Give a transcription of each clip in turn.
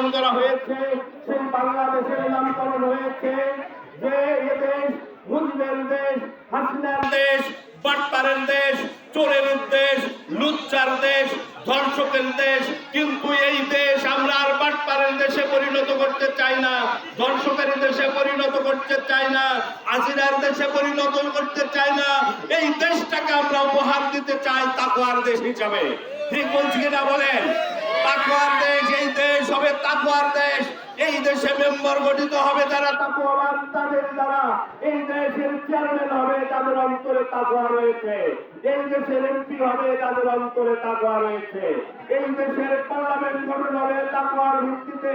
নামকরণ করা হয়েছে, সেই বাংলাদেশের নামকরণ হয়েছে যে দেশ মুসলিমের দেশ, হাসিনার দেশ, বাটপারের দেশ, চোরের দেশ, লুচ্চার দেশ, ধর্ষকের দেশ। কিন্তু এই দেশ আমরা আর বাটপারের দেশে পরিণত করতে চাই না, ধর্ষকের দেশে পরিণত করতে চাই না আসিনার দেশে পরিণত করতে চাই না। এই দেশটাকে আমরা উপহার দিতে চাই তাকুয়ার দেশ হিসাবে। ঠিক বলছি কিনা বলেন? তাকুয়ার দেশ এই দেশে মেম্বার গঠিত হবে যারা তাকুয়াবান তাদের দ্বারা এই দেশের চেয়ারম্যান হবে, তাদের অন্তরে তাকুয়া রয়েছে। এই দেশের এমপি হবে, তাদের অন্তরে তাকুয়া রয়েছে। এই দেশের পার্লামেন্ট গঠন হবে তাকুয়ার ভিত্তিতে।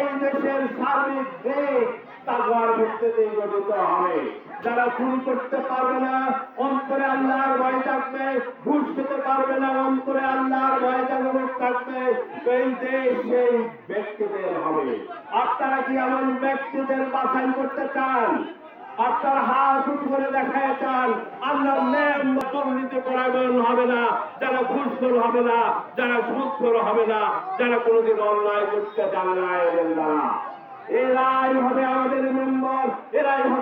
এই দেশের সার্বিক দেশ তাকুয়ার ভিত্তিতে গঠিত হবে। যারা করতে পারবে না, অন্তরে আল্লাহর ভয় থাকবে, ঘুষ খেতে পারবে না, অন্তরে আল্লাহর আপনারা কি এমন ব্যক্তিদের বাছাই করতে চান? আপনার হাত উঁচু করে দেখায় চান আল্লাহর নেম দুর্নীতি পরায়ণ হবে না, যারা ঘুষখোর হবে না, যারা সুদখোর হবে না, যারা কোনোদিন অন্যায় করতে জানে না। এরাই হবে আমাদের মেম্বার, এরাই হবে